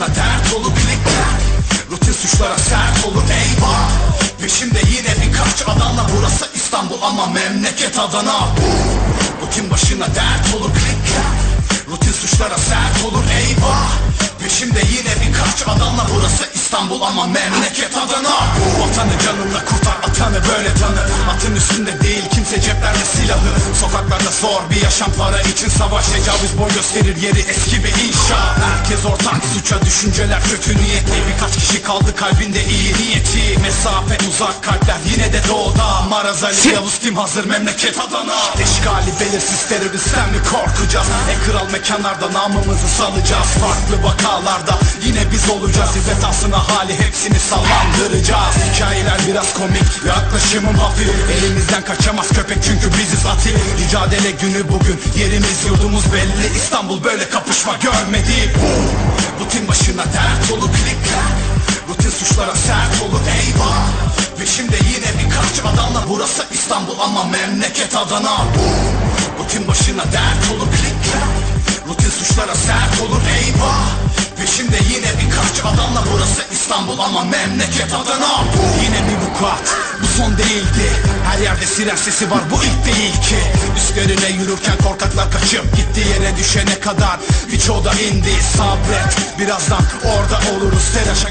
başına dert olur klikler Rutin suçlara sert olur eyvah. Peşimde yine birkaç adamla burası İstanbul ama memleket Adana. Rutin başına dert olur klikler Rutin suçlara sert olur eyvah. Peşimde yine birkaç adamla burası İstanbul ama memleket Adana. Vatanı canınla kurtar atanı böyle tanı Atın üstünde değil kimse ceplerde silahı Sokaklarda zor bir yaşam para için savaş Tecavüz boy gösterir yeri eski bir inşa Herkes ortak suça düşünceler kötü niyetli. Birkaç kişi kaldı kalbinde iyi niyeti. Mesafe uzak kalpler yine de doğuda. Marazali Yavuz kim hazır memleket Adana. Eşkali belirsiz teröristten mi korkacağız? En kral mekanlarda namımızı salacağız. Farklı vakalarda yine biz olacağız. İzzet aslına hali hepsini sallandıracağız. Hikayeler biraz komik yaklaşımım hafif. Elimizden kaçamaz köpek çünkü biziz atil Mücadele günü bugün. Yerimiz yurdumuz belli. İstanbul böyle kapışma görmedi. Rutin başına dert olur klikler Rutin suçlara sert olur eyvah. Peşimde yine birkaç adamla burası İstanbul ama memleket Adana. Rutin başına dert olur klikler Rutin suçlara sert olur eyvah. Peşimde yine birkaç adamla burası İstanbul ama memleket Adana. Yine bir vukuat. bu son değildi. Her yerde siren sesi var bu ilk değil ki. Üstlerine yürürken korkaklar kaçıp gitti yere düşene kadar. Birçoğu da indi sabret. Birazdan orada oluruz telaşa